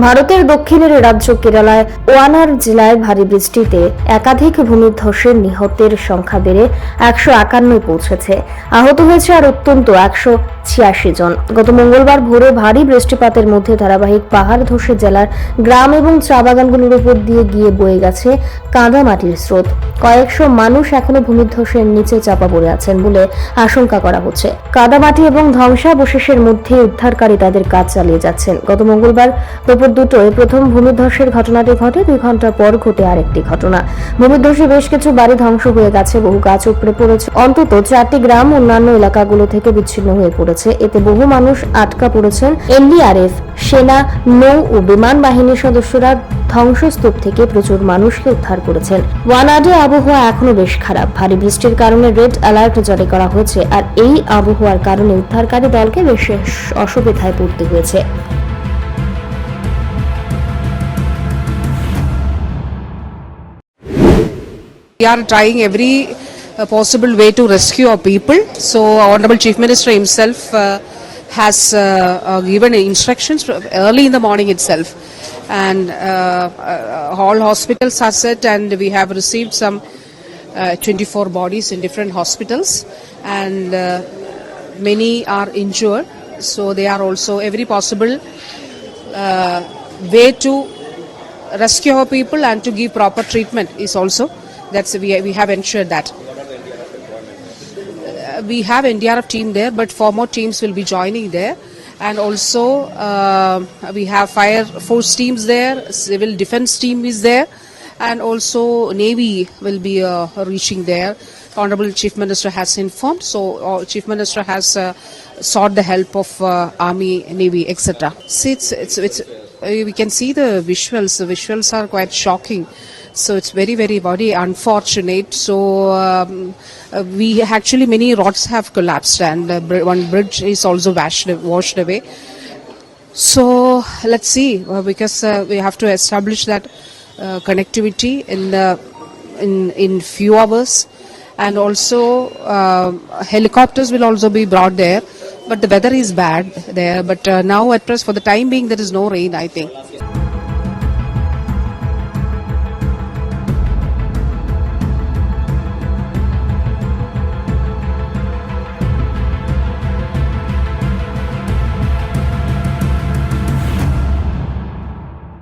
ভারতের দক্ষিণের রাজ্য কেরালায় ওয়ানার জেলায় ভারী বৃষ্টিতে একাধিক ভূমিধ্বসের নিহতের সংখ্যা বেড়ে একশো একান্নয় পৌঁছেছে। আহত হয়েছে আর অত্যন্ত একশো ছিয়াশি জন। গত মঙ্গলবার ভোরে ভারী বৃষ্টিপাতের মধ্যে ধারাবাহিক পাহাড় ধসে জেলার গ্রাম এবং চা বাগানগুলোর উপর দিয়ে গিয়ে বয়ে গেছে কাদা মাটির স্রোত। কয়েকশো মানুষ এখনও ভূমিধ্বসের নিচে চাপা পড়ে আছেন বলে আশঙ্কা করা হচ্ছে। কাদামাটি এবং ধ্বংসাবশেষের মধ্যে উদ্ধারকারী তাদের কাজ চালিয়ে যাচ্ছেন। গত মঙ্গলবার দুপুর দুটোয় প্রথম ভূমিধ্বসের ঘটনাটি ঘটে। দুই ঘণ্টা পর ঘটে আরেকটি ঘটনা। ভূমিধ্বসে বেশ কিছু বাড়ি ধ্বংস হয়ে গেছে। বহু গাছ উপড়ে পড়েছে। অন্তত চারটি গ্রাম অন্যান্য এলাকাগুলো থেকে বিচ্ছিন্ন হয়ে পড়েছে। এতে বহু মানুষ আটকা পড়েছেন। এনডিআরএফ সেনা, নৌ ও বিমান বাহিনীর সদস্যরা ধ্বংসস্তূপ থেকে প্রচুর মানুষকে উদ্ধার করেছেন। ওয়ানাডে আবহাওয়া এখনও বেশ খারাপ। ভারী বৃষ্টির কারণে রেড অ্যালার্ট জারি করা হয়েছে আর এই আবহাওয়ার কারণে উদ্ধারকারী দলকে বেশ অসুবিধায় পড়তে হয়েছে। We are trying every uh, possible way to rescue our people. So, Honorable Chief Minister himself uh, has uh, uh, given instructions early in the morning itself, and uh, uh, all hospitals are set, and we have received some uh, 24 bodies in different hospitals, and many are injured. So, they are also every possible way to rescue our people and to give proper treatment is also that's we we have ensured that Uh, we have NDRF team there but four more teams will be joining there. And also uh, we have fire force teams there civil defense team is there and also navy will be uh, reaching there. Honorable chief minister has informed so uh, chief minister has uh, sought the help of uh, army navy etc see it's it's, it's uh, we can see the visuals. The visuals are quite shocking so it's very very very unfortunate. So um, uh, we actually many rods have collapsed and uh, one bridge is also washed washed away. So let's see uh, because uh, we have to establish that uh, connectivity in the in in few hours. And also uh, helicopters will also be brought there. But the weather is bad there. But uh, now at present for the time being there is no rain i think